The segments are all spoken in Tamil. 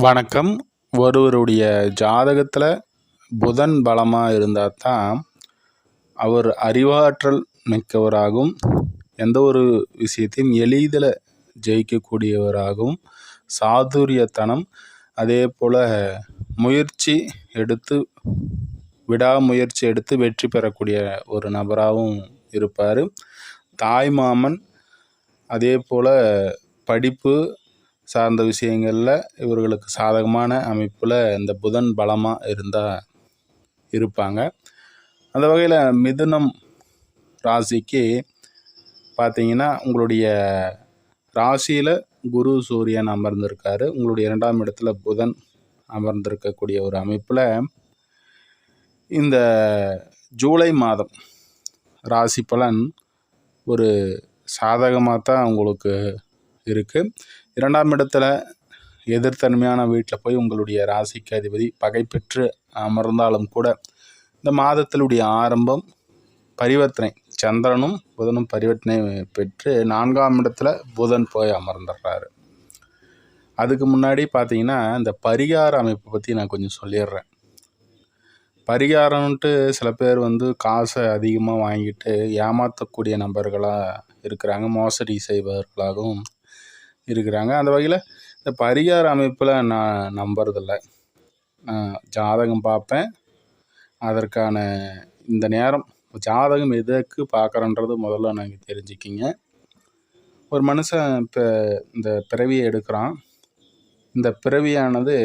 வணக்கம். ஒருவருடைய ஜாதகத்தில் புதன் பலமாக இருந்தால் தான் அவர் அறிவாற்றல் மிக்கவராகவும் எந்த ஒரு விஷயத்தையும் எளிதில் ஜெயிக்கக்கூடியவராகவும் சாதுரியத்தனம் அதே போல் முயற்சி எடுத்து விடாமுயற்சி எடுத்து வெற்றி பெறக்கூடிய ஒரு நபராகவும் இருப்பார். தாய்மாமன் அதே போல் படிப்பு சார்ந்த விஷயங்களில் இவர்களுக்கு சாதகமான அமைப்பில் இந்த புதன் பலமாக இருந்தால் இருப்பாங்க. அந்த வகையில் மிதுனம் ராசிக்கு பார்த்தீங்கன்னா உங்களுடைய ராசியில் குரு சூரியன் அமர்ந்திருக்காரு. உங்களுடைய இரண்டாம் இடத்துல புதன் அமர்ந்திருக்கக்கூடிய ஒரு அமைப்பில் இந்த ஜூலை மாதம் ராசி பலன் ஒரு சாதகமாக தான் உங்களுக்கு இருக்குது இரண்டாம் இடத்துல எதிர்த்தன்மையான வீட்டில் போய் உங்களுடைய ராசிக்கு அதிபதி பகை பெற்று அமர்ந்தாலும் கூட இந்த மாதத்தினுடைய ஆரம்பம் பரிவர்த்தனை. சந்திரனும் புதனும் பரிவர்த்தனை பெற்று நான்காம் இடத்துல புதன் போய் அமர்ந்துடுறாரு. அதுக்கு முன்னாடி பார்த்தீங்கன்னா இந்த பரிகார அமைப்பை பற்றி நான் கொஞ்சம் சொல்லிடுறேன். பரிகாரம்ன்ட்டு சில பேர் வந்து காசை அதிகமாக வாங்கிட்டு ஏமாற்றக்கூடிய நபர்களாக இருக்கிறாங்க. மோசடி செய்பவர்களாகவும் இருக்கிறாங்க. அந்த வகையில் இந்த பரிகார அமைப்பில் நான் நம்புறதில்ல. ஜாதகம் பார்ப்பேன். அதற்கான இந்த நேரம் ஜாதகம் எதுக்கு பார்க்குறன்றது முதல்ல நாங்கள் தெரிஞ்சுக்கிங்க. ஒரு மனுஷன் இப்போ இந்த பிறவியை எடுக்கிறான். இந்த பிறவியானது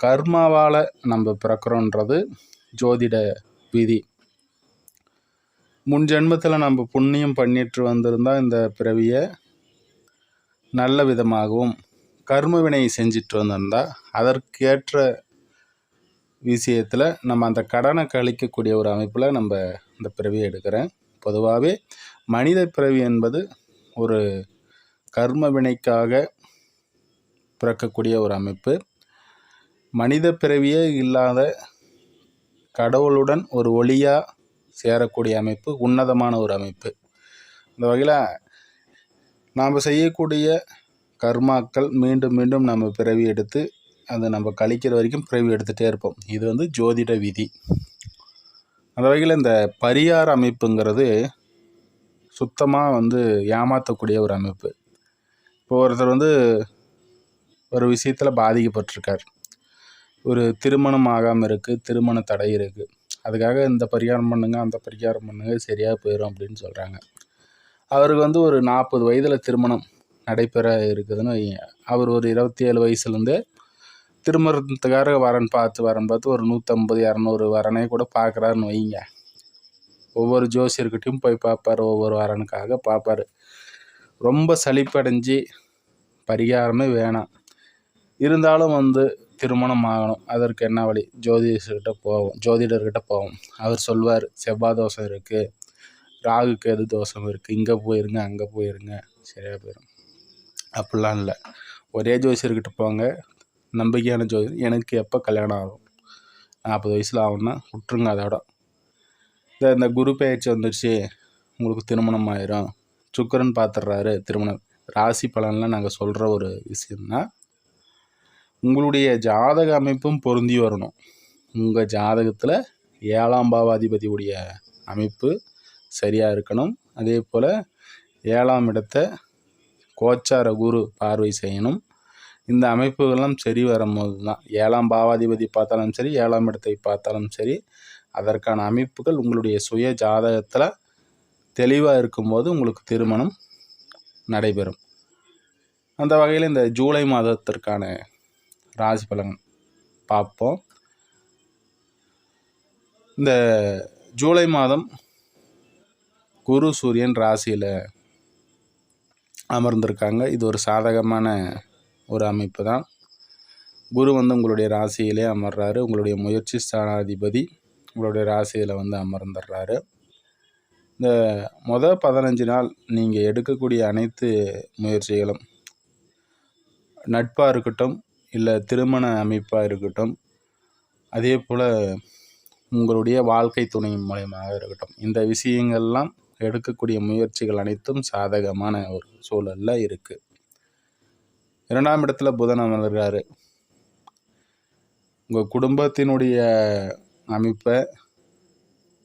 கர்மாவால் நம்ம பிறக்கிறோன்றது ஜோதிட விதி. முன் ஜென்மத்தில் நம்ம புண்ணியம் பண்ணிட்டு வந்திருந்தால் இந்த பிறவியை நல்ல விதமாகவும் கர்மவினை செஞ்சிட்டு வந்திருந்தால் அதற்கேற்ற விஷயத்தில் நம்ம அந்த கடனை கழிக்கக்கூடிய ஒரு அமைப்பில் நம்ம இந்த பிறவியை எடுக்கிறேன். பொதுவாகவே மனித பிறவி என்பது ஒரு கர்ம வினைக்காக பிறக்கக்கூடிய ஒரு அமைப்பு. மனித பிறவியே இல்லாத கடவுளுடன் ஒரு ஒளியாக சேரக்கூடிய அமைப்பு உன்னதமான ஒரு அமைப்பு. இந்த வகையில் நாம் செய்யக்கூடிய கர்மாக்கள் மீண்டும் மீண்டும் நம்ம பிறவி எடுத்து அதை நம்ம கழிக்கிற வரைக்கும் பிறவி எடுத்துகிட்டே இருப்போம். இது வந்து ஜோதிட விதி. அந்த வகையில் இந்த பரிகார அமைப்புங்கிறது சுத்தமாக வந்து ஏமாற்றக்கூடிய ஒரு அமைப்பு. இப்போ ஒருத்தர் வந்து ஒரு விஷயத்தில் பாதிக்கப்பட்டிருக்கார். ஒரு திருமணம் ஆகாமல் இருக்குது திருமண தடை இருக்குது அதுக்காக இந்த பரிகாரம் பண்ணுங்கள் அந்த பரிகாரம் பண்ணுங்கள் சரியாக போயிடும் அப்படின்னு சொல்கிறாங்க அவருக்கு வந்து ஒரு நாற்பது வயதில் திருமணம் நடைபெற இருக்குதுன்னு வைங்க. அவர் ஒரு இருபத்தி ஏழு வயசுலேருந்தே திருமணத்துக்காக வரன் பார்த்து வரன் பார்த்து ஒரு நூற்றம்பது இரநூறு வரனே கூட பார்க்குறாருன்னு வைங்க. ஒவ்வொரு ஜோசியர்கிட்டையும் போய் பார்ப்பார் ஒவ்வொரு வரனுக்காக பார்ப்பார். ரொம்ப சலிப்படைஞ்சு பரிகாரமே வேணாம். இருந்தாலும் வந்து திருமணம் ஆகணும். அதற்கு என்ன வழி? ஜோதிஷர்கிட்ட போவோம். ஜோதிடர்கிட்ட போவோம். அவர் சொல்வார் செவ்வாய் தோஷம் இருக்குது ராகுக்கு எது தோஷம் இருக்குது இங்கே போயிருங்க அங்கே போயிருங்க. சரியாக போயிடும் அப்படிலாம் இல்லை. ஒரே ஜோசியர்கிட்ட போங்க. நம்பிக்கையான ஜோதிடர் எனக்கு எப்போ கல்யாணம் ஆகும்? நாற்பது வயசில் ஆகும்னா விட்டுருங்க அதோட. இந்த இந்த குரு பயிற்சி வந்துடுச்சு உங்களுக்கு திருமணம் ஆயிரும். சுக்கரன் பார்த்துட்றாரு திருமணம். ராசி பலன்லாம் நாங்கள் சொல்கிற ஒரு விஷயம்னா உங்களுடைய ஜாதக அமைப்பும் பொருந்தி வரணும். உங்கள் ஜாதகத்தில் ஏழாம் பாவாதிபதியுடைய அமைப்பு சரியாக இருக்கணும். அதே போல் ஏழாம் இடத்தை கோச்சார குரு பார்வை செய்யணும். இந்த அமைப்புகள்லாம் சரி வரும்போது தான் ஏழாம் பாவாதிபதி பார்த்தாலும் சரி ஏழாம் இடத்தை பார்த்தாலும் சரி அதற்கான அமைப்புகள் உங்களுடைய சுய ஜாதகத்தில் தெளிவாக இருக்கும்போது உங்களுக்கு திருமணம் நடைபெறும். அந்த வகையில் இந்த ஜூலை மாதத்திற்கான ராசி பலன் பார்ப்போம். இந்த ஜூலை மாதம் குரு சூரியன் ராசியில் அமர்ந்திருக்காங்க. இது ஒரு சாதகமான ஒரு அமைப்பு தான் குரு வந்து உங்களுடைய ராசியிலே அமர்றாரு. உங்களுடைய முயற்சி ஸ்தானாதிபதி உங்களுடைய ராசியில் வந்து அமர்ந்துடுறாரு. இந்த மொதல் பதினஞ்சு நாள் நீங்கள் எடுக்கக்கூடிய அனைத்து முயற்சிகளும் நட்பாக இருக்கட்டும் இல்லை திருமண அமைப்பாக இருக்கட்டும் அதே போல் உங்களுடைய வாழ்க்கை துணை மூலயமாக இருக்கட்டும். இந்த விஷயங்கள்லாம் எடுக்கக்கூடிய முயற்சிகள் அனைத்தும் சாதகமான ஒரு சூழலில் இருக்குது இரண்டாம் இடத்துல புதன் அமர்கிறாரு உங்கள் குடும்பத்தினுடைய அமைப்பை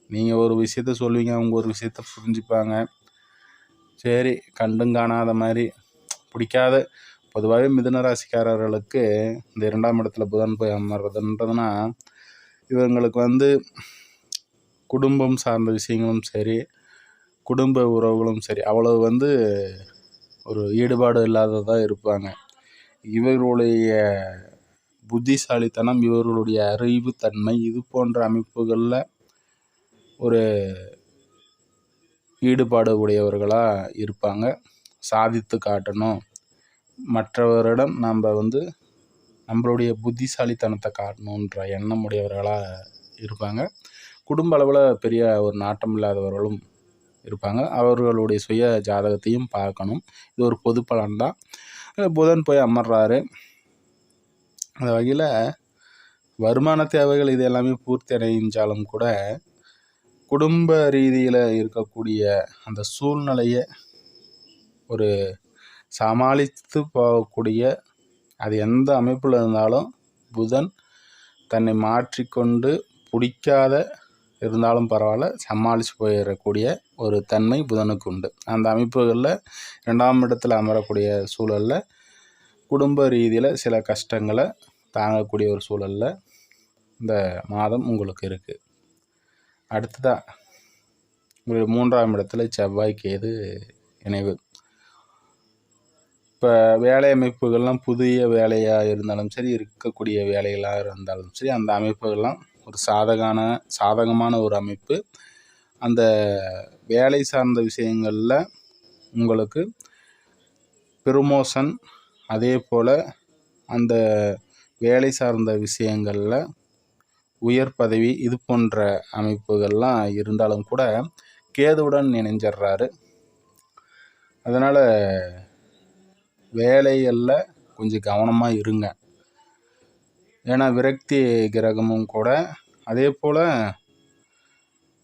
நீங்கள் ஒரு விஷயத்த சொல்லுவீங்க அவங்க ஒரு விஷயத்த புரிஞ்சுப்பாங்க. சரி கண்டும் காணாத மாதிரி பிடிக்காத பொதுவாகவே மிதுன ராசிக்காரர்களுக்கு இந்த இரண்டாம் இடத்துல புதன் போய் அமர்றதுன்றதுனா இவங்களுக்கு வந்து குடும்பம் சார்ந்த விஷயங்களும் சரி குடும்ப உறவுகளும் சரி அவ்வளவு வந்து ஒரு ஈடுபாடு இல்லாததாக இருப்பாங்க. இவர்களுடைய புத்திசாலித்தனம் இவர்களுடைய அறிவுத்தன்மை இது போன்ற அமைப்புகளில் ஒரு ஈடுபாடு உடையவர்களாக இருப்பாங்க. சாதித்து காட்டணும். மற்றவரிடம் நம்ம வந்து நம்மளுடைய புத்திசாலித்தனத்தை காட்டணுன்ற எண்ணம் உடையவர்களாக இருப்பாங்க. குடும்ப அளவில் பெரிய ஒரு நாட்டம் இல்லாதவர்களும் இருப்பாங்க. அவர்களுடைய சுய ஜாதகத்தையும் பார்க்கணும். இது ஒரு பொது பலன் தான் புதன் போய் அமர்றாரு. அந்த வகையில் வருமான தேவைகள் இது எல்லாமே பூர்த்தி அடைஞ்சாலும் கூட குடும்ப ரீதியில் இருக்கக்கூடிய அந்த சூழ்நிலையை ஒரு சமாளித்து போகக்கூடிய அது எந்த அமைப்பில் இருந்தாலும் புதன் தன்னை மாற்றிக்கொண்டு பிடிக்காத இருந்தாலும் பரவாயில்ல சமாளித்து போயிடக்கூடிய ஒரு தன்மை புதனுக்கு உண்டு. அந்த அமைப்புகளில் ரெண்டாம் இடத்தில் அமரக்கூடிய சூழலில் குடும்ப ரீதியில் சில கஷ்டங்களை தாங்கக்கூடிய ஒரு சூழலில் இந்த மாதம் உங்களுக்கு இருக்குது அடுத்ததாக உங்களுடைய மூன்றாம் இடத்துல செவ்வாய் கேது இணைவு. இப்போ வேலை அமைப்புகள்லாம் புதிய வேலையாக இருந்தாலும் சரி இருக்கக்கூடிய வேலைகளாக இருந்தாலும் சரி அந்த அமைப்புகள்லாம் ஒரு சாதகான சாதகமான ஒரு அமைப்பு. அந்த வேலை சார்ந்த விஷயங்களில் உங்களுக்கு ப்ரமோஷன் அதே போல் அந்த வேலை சார்ந்த விஷயங்களில் உயர் பதவி இது போன்ற அமைப்புகள்லாம் இருந்தாலும் கூட கேதுவுடன் இணைஞ்சிட்றாரு அதனால் வேலைகளில் கொஞ்சம் கவனமாக இருங்க. ஏன்னா விரக்தி கிரகமும் கூட அதே போல்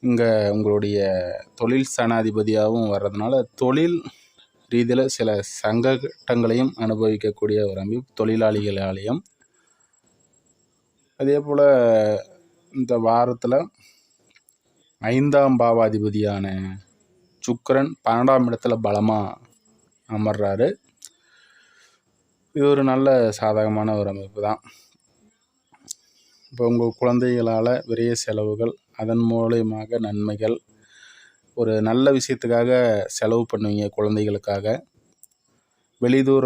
இங்கே உங்களுடைய தொழில் சனாதிபதியாகவும் வர்றதுனால தொழில் ரீதியில் சில சங்கட்டங்களையும் அனுபவிக்கக்கூடிய ஒரு அமைப்பு தொழிலாளிகளாலேயும். அதே போல் இந்த வாரத்தில் ஐந்தாம் பாவாதிபதியான சுக்கரன் பன்னெண்டாம் இடத்துல பலமாக அமர்றாரு. இது ஒரு நல்ல சாதகமான ஒரு அமைப்பு தான் இப்போ உங்கள் குழந்தைகளால் விரைய செலவுகள் அதன் மூலியமாக நன்மைகள். ஒரு நல்ல விஷயத்துக்காக செலவு பண்ணுவீங்க குழந்தைகளுக்காக. வெளிதூர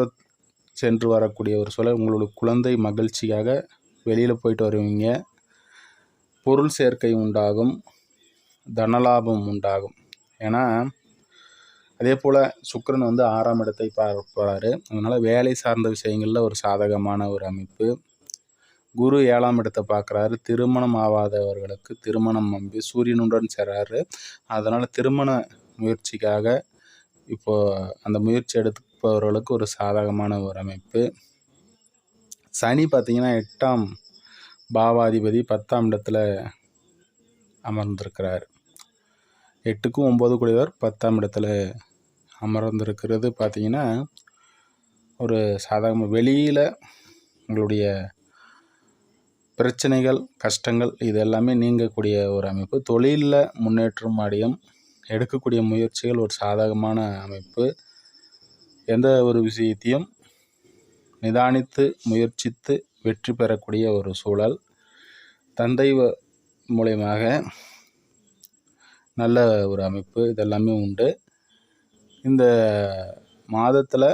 சென்று வரக்கூடிய ஒரு சூழல் உங்களோட குழந்தை மகிழ்ச்சிக்காக வெளியில் போயிட்டு வருவீங்க. பொருள் சேர்க்கை உண்டாகும் தனலாபம் உண்டாகும். ஏன்னா அதே போல் சுக்கரன் வந்து ஆறாம் இடத்தை பார்ப்பார். அதனால் வேலை சார்ந்த விஷயங்களில் ஒரு சாதகமான ஒரு அமைப்பு. குரு ஏழாம் இடத்தை பார்க்குறாரு. திருமணம் ஆகாதவர்களுக்கு திருமணம் நம்பி சூரியனுடன் சேராரு. அதனால் திருமண முயற்சிக்காக இப்போது அந்த முயற்சி எடுப்பவர்களுக்கு ஒரு சாதகமான ஒரு அமைப்பு. சனி பார்த்திங்கன்னா எட்டாம் பாவாதிபதி பத்தாம் இடத்துல அமர்ந்திருக்கிறார். எட்டுக்கும் ஒம்பது கூடியவர் பத்தாம் இடத்துல அமர்ந்திருக்கிறது. பார்த்திங்கன்னா ஒரு சாதாரண வெளியில் உங்களுடைய பிரச்சனைகள் கஷ்டங்கள் இது எல்லாமே நீங்கக்கூடிய ஒரு அமைப்பு. தொழிலில் முன்னேற்றம் அடையும் எடுக்கக்கூடிய முயற்சிகள் ஒரு சாதகமான அமைப்பு. எந்த ஒரு விஷயத்தையும் நிதானித்து முயற்சித்து வெற்றி பெறக்கூடிய ஒரு சூழல். தந்தை மூலயமாக நல்ல ஒரு அமைப்பு இதெல்லாமே உண்டு. இந்த மாதத்தில்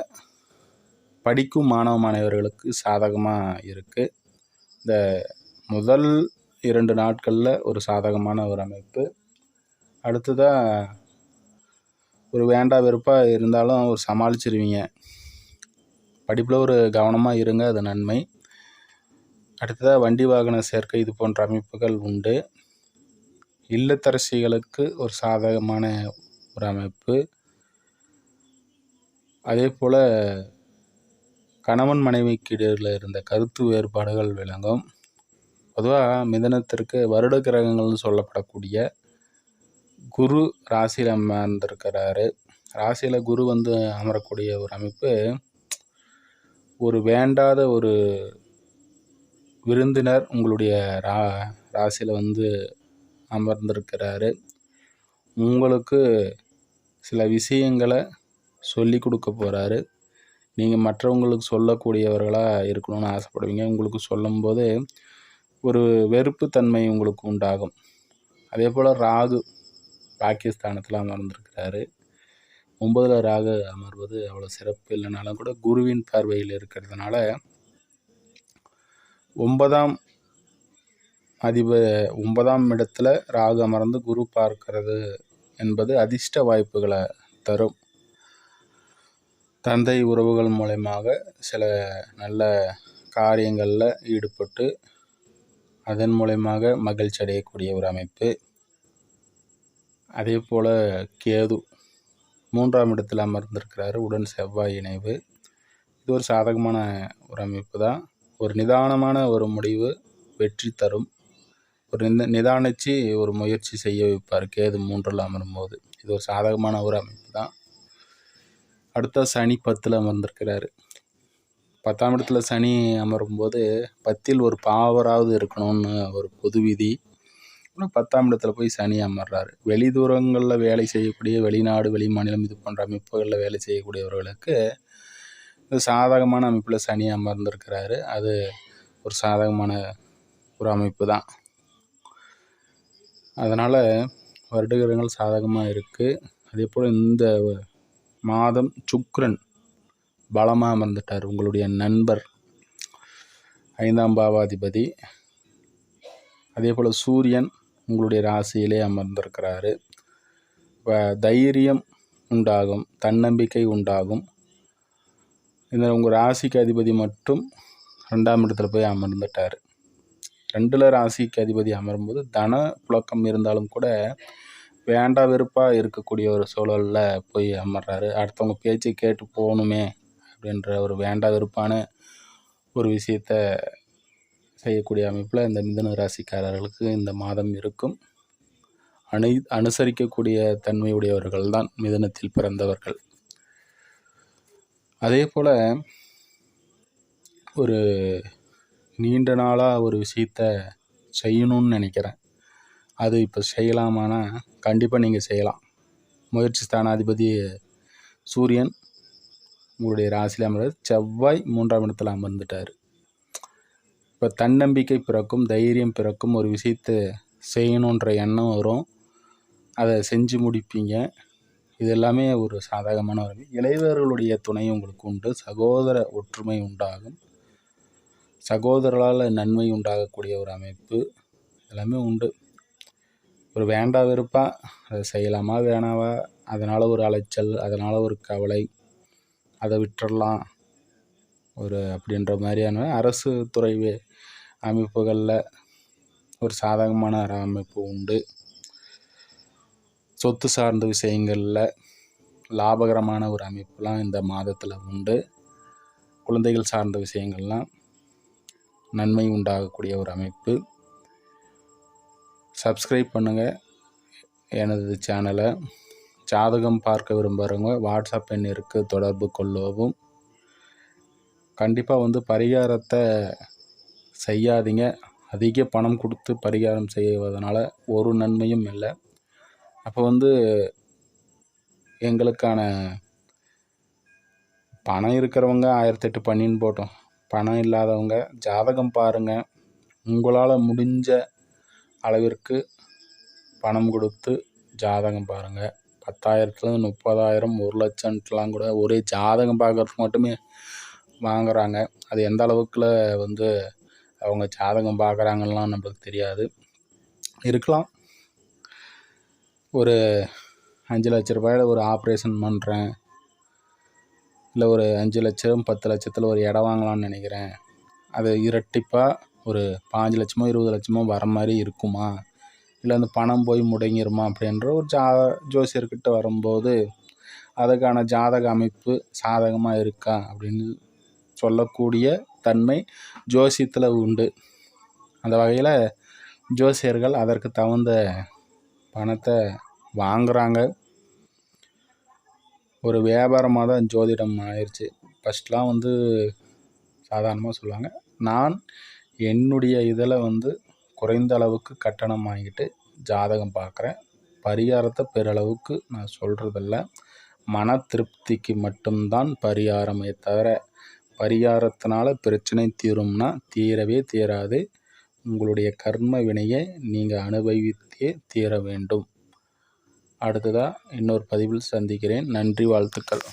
படிக்கும் மாணவ மாணவர்களுக்கு சாதகமாக இருக்குது இந்த முதல் இரண்டு நாட்களில் ஒரு சாதகமான ஒரு அமைப்பு. அடுத்ததாக ஒரு வேண்டா வெறுப்பாக இருந்தாலும் ஒரு சமாளிச்சிருவீங்க. படிப்பில் ஒரு கவனமாக இருங்க அது நன்மை. அடுத்ததாக வண்டி வாகன சேர்க்கை இது போன்ற அமைப்புகள் உண்டு. இல்லத்தரசிகளுக்கு ஒரு சாதகமான ஒரு அமைப்பு. அதே போல் கணவன் மனைவிக்கு இடையில் இருந்த கருத்து வேறுபாடுகள் விளங்கும். பொதுவாக மிதனத்திற்கு வருட கிரகங்கள்னு சொல்லப்படக்கூடிய குரு ராசியில் அமர்ந்திருக்கிறாரு. ராசியில் குரு வந்து அமரக்கூடிய ஒரு அமைப்பு ஒரு வேண்டாத ஒரு விருந்தினர் உங்களுடைய ரா ராசியில் வந்து அமர்ந்திருக்கிறாரு. உங்களுக்கு சில விஷயங்களை சொல்லி கொடுக்க போகிறாரு நீங்கள் மற்றவங்களுக்கு சொல்லக்கூடியவர்களாக இருக்கணும்னு ஆசைப்படுவீங்க. உங்களுக்கு சொல்லும்போது ஒரு வெறுப்புத்தன்மை உங்களுக்கு உண்டாகும். அதே போல் ராகு பாகிஸ்தானத்தில் அமர்ந்திருக்கிறாரு. ஒன்பதில் ராகு அமர்வது அவ்வளோ சிறப்பு இல்லைனாலும் கூட குருவின் பார்வையில் இருக்கிறதுனால ஒன்பதாம் அதிப ஒன்பதாம் இடத்துல ராகு அமர்ந்து குரு பார்க்கிறது என்பது அதிர்ஷ்ட வாய்ப்புகளை தரும். தந்தை உறவுகள் மூலயமாக சில நல்ல காரியங்களில் ஈடுபட்டு அதன் மூலயமாக மகிழ்ச்சி அடையக்கூடிய ஒரு அமைப்பு. அதே போல் கேது மூன்றாம் இடத்தில் அமர்ந்திருக்கிறாரு. உடன் செவ்வாய் இணைவு. இது ஒரு சாதகமான ஒரு அமைப்பு தான். ஒரு நிதானமான ஒரு முடிவு வெற்றி தரும். ஒரு நித நிதானித்து ஒரு முயற்சி செய்ய வைப்பார் கேது மூன்றில் அமரும்போது. இது ஒரு சாதகமான ஒரு அமைப்பு தான். அடுத்த சனி பத்தில் அமர்ந்திருக்கிறாரு. பத்தாம் இடத்துல சனி அமரும்போது பத்தில் ஒரு பாவராவது இருக்கணும்னு ஒரு பொது விதி. ஆனால் பத்தாம் இடத்துல போய் சனி அமர்றாரு. வெளி தூரங்களில் வேலை செய்யக்கூடிய வெளிநாடு வெளி மாநிலம் இது போன்ற அமைப்புகளில் வேலை செய்யக்கூடியவர்களுக்கு இது சாதகமான அமைப்பில் சனி அமர்ந்திருக்கிறாரு. அது ஒரு சாதகமான ஒரு அமைப்பு தான் அதனால் வருடகிரகங்கள் சாதகமாக இருக்குது அதே போல் இந்த மாதம் சுக்ரன் பலமாக அமர்ந்துட்டார் உங்களுடைய நண்பர். ஐந்தாம் பாவாதிபதி. அதே போல் சூரியன் உங்களுடைய ராசியிலே அமர்ந்திருக்கிறாரு. தைரியம் உண்டாகும் தன்னம்பிக்கை உண்டாகும். இந்த உங்கள் ராசிக்கு அதிபதி மட்டும் ரெண்டாம் இடத்துல போய் அமர்ந்துட்டார். ரெண்டில் ராசிக்கு அதிபதி அமரும்போது தன புழக்கம் இருந்தாலும் கூட வேண்டா வெறுப்பாக இருக்கக்கூடிய ஒரு சூழலில் போய் அமர்றாரு. அடுத்தவங்க பேச்சை கேட்டு போகணுமே. அப்படின்ற ஒரு வேண்டா வெறுப்பான ஒரு விஷயத்த செய்யக்கூடிய அமைப்பில் இந்த மிதன ராசிக்காரர்களுக்கு இந்த மாதம் இருக்கும். அணு அனுசரிக்கக்கூடிய தன்மையுடையவர்கள் தான் மிதனத்தில் பிறந்தவர்கள். அதே போல் ஒரு நீண்ட நாளாக ஒரு விஷயத்த செய்யணும்னு நினைக்கிறேன். அது இப்போ செய்யலாமானா கண்டிப்பாக நீங்கள் செய்யலாம். முயற்சி ஸ்தானாதிபதி சூரியன் உங்களுடைய ராசியில் அமர்றது செவ்வாய் மூன்றாம் இடத்துல அமர்ந்துட்டார். இப்போ தன்னம்பிக்கை பிறக்கும் தைரியம் பிறக்கும் ஒரு விஷயத்தை செய்யணுன்ற எண்ணம் வரும். அதை செஞ்சு முடிப்பீங்க. இது எல்லாமே ஒரு சாதகமான ஒரு இளையவர்களுடைய துணை உங்களுக்கு உண்டு. சகோதர ஒற்றுமை உண்டாகும். சகோதரர்களால் நன்மை உண்டாகக்கூடிய ஒரு அமைப்பு எல்லாமே உண்டு. ஒரு வேண்டா வெறுப்பாக அதை செய்யலாமா வேணாவா? அதனால் ஒரு அலைச்சல் அதனால் ஒரு கவலை. அதை விட்டுறலாம். ஒரு அப்படின்ற மாதிரியான அரசு துறை அமைப்புகளில் ஒரு சாதகமான அமைப்பு உண்டு. சொத்து சார்ந்த விஷயங்களில் லாபகரமான ஒரு அமைப்புலாம் இந்த மாதத்தில் உண்டு. குழந்தைகள் சார்ந்த விஷயங்கள்லாம் நன்மை உண்டாகக்கூடிய ஒரு அமைப்பு. சப்ஸ்கிரைப் பண்ணுங்கள் எனது சேனலை ஜாதகம் பார்க்க விரும்புகிறவங்க வாட்ஸ்அப் எண்ணிற்கு தொடர்பு கொள்ளவும். கண்டிப்பாக வந்து பரிகாரத்தை செய்யாதீங்க. அதிக பணம் கொடுத்து பரிகாரம் செய்வதனால் ஒரு நன்மையும் இல்லை. அப்போ வந்து எங்களுக்கான பணம் இருக்கிறவங்க ஆயிரத்தெட்டு பண்ணின்னு போட்டோம். பணம் இல்லாதவங்க ஜாதகம் பாருங்கள் உங்களால் முடிஞ்ச அளவிற்கு பணம் கொடுத்து ஜாதகம் பாருங்கள் பத்தாயிரத்துலேருந்து முப்பதாயிரம் ஒரு லட்சம்லாம் கூட ஒரே ஜாதகம் பார்க்குறதுக்கு மட்டுமே வாங்குறாங்க. அது எந்த அளவுக்குல வந்து அவங்க ஜாதகம் பார்க்குறாங்கலாம் நம்மளுக்கு தெரியாது. இருக்கலாம். ஒரு அஞ்சு லட்ச ரூபாயில் ஒரு ஆப்ரேஷன் பண்ணுறேன் இல்லை ஒரு அஞ்சு லட்சம் பத்து லட்சத்தில் ஒரு இடம் வாங்கலாம்னு நினைக்கிறேன். அது இரட்டிப்பாக ஒரு பாஞ்சு லட்சமோ இருபது லட்சமோ வர மாதிரி இருக்குமா? இல்லை அந்த பணம் போய் முடங்கிருமா அப்படின்ற ஒரு ஜா ஜோசியர்கிட்ட வரும்போது அதுக்கான ஜாதக அமைப்பு சாதகமாக இருக்கா? அப்படின்னு சொல்லக்கூடிய தன்மை ஜோசியத்தில் உண்டு. அந்த வகையில் ஜோசியர்கள் அதற்கு தகுந்த பணத்தை வாங்குகிறாங்க ஒரு வியாபாரமாக தான் ஜோதிடம் ஆயிடுச்சு ஃபஸ்ட்லாம் வந்து சாதாரணமாக சொல்லுவாங்க. நான் என்னுடைய இதில் வந்து குறைந்த அளவுக்கு கட்டணம் வாங்கிட்டு ஜாதகம் பார்க்குறேன். பரிகாரத்தை பெரளவுக்கு நான் சொல்கிறதில்ல மன திருப்திக்கு மட்டும்தான் பரிகாரமே தவிர பரிகாரத்தினால பிரச்சனை தீரும்னா தீரவே தீராது. உங்களுடைய கர்ம வினையை நீங்கள் அனுபவித்தே தீர வேண்டும். அடுத்ததாக இன்னொரு பதிவில் சந்திக்கிறேன். நன்றி வாழ்த்துக்கள்.